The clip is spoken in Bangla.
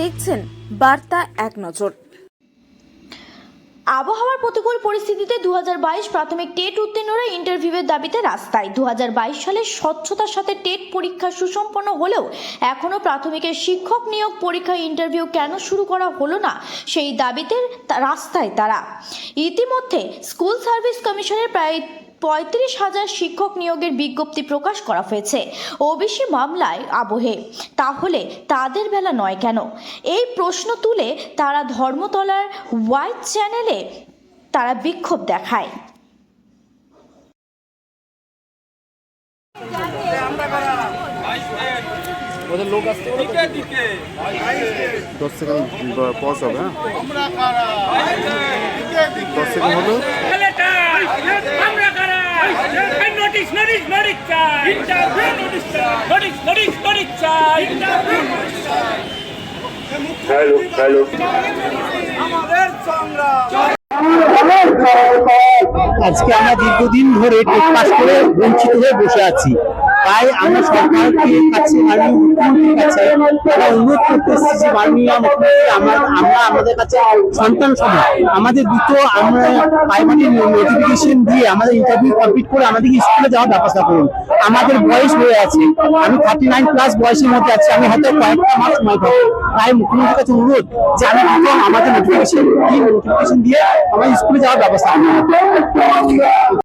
দেখছেন বার্তা এক নজর। আবহাওয়ার প্রতিকূল পরিস্থিতিতে দু হাজার বাইশ প্রাথমিক টেট উত্তীর্ণরা ইন্টারভিউয়ের দাবিতে রাস্তায়। দু সালে স্বচ্ছতার সাথে টেট পরীক্ষা সুসম্পন্ন হলেও এখনও প্রাথমিকের শিক্ষক নিয়োগ পরীক্ষা ইন্টারভিউ কেন শুরু করা হলো না, সেই দাবিতে রাস্তায় তারা। ইতিমধ্যে স্কুল সার্ভিস কমিশনের প্রায় পঁয়ত্রিশ হাজার শিক্ষক নিয়োগের বিজ্ঞপ্তি প্রকাশ করা হয়েছে ওবিসি মামলায় আবহে। তাহলে তাদের বেলা নয় কেন? এই প্রশ্ন তুলে তারা ধর্মতলার হোয়াইট চ্যানেলে তারা বিক্ষোভ দেখায়। ওদের লোক আসছে? দশ সেকেন্ড পজ হবে হ্যাঁ? দশ সেকেন্ড হলো ছেলেটাই আমরা কারা এই নোটিশ নোটিশ নোটিশ চাই ইন্টারভিউ নোটিশ চাই নোটিশ নোটিশ নোটিশ চাই ইন্টারভিউ নোটিশ চাই আজকে আমরা দীর্ঘদিন ধরে টেট পাস করে বঞ্চিত হয়ে বসে আছি। তাই আমরা সরকারকে কাছে মাননীয় মুখ্যমন্ত্রীর কাছে আমরা অনুরোধ করতে এসেছি যে মাননীয় মুখ্যমন্ত্রী, আমরা আমরা আমাদের কাছে সন্তান সময় আমাদের দুটো আমরা প্রাইমারি নোটিফিকেশন দিয়ে আমাদের ইন্টারভিউ কমপ্লিট করে আমাদেরকে স্কুলে যাওয়ার ব্যবস্থা করুন। আমাদের বয়স হয়ে আছে। আমি থার্টি নাইন প্লাস বয়সের মধ্যে আছি। আমি হয়তো কয়েকটা মাস সময় পাবো। তাই মুখ্যমন্ত্রীর কাছে অনুরোধ যে আমি দুটো আমাদের নোটিফিকেশন নোটিফিকেশন দিয়ে আমাদের স্কুলে যাওয়ার ব্যবস্থা করুন।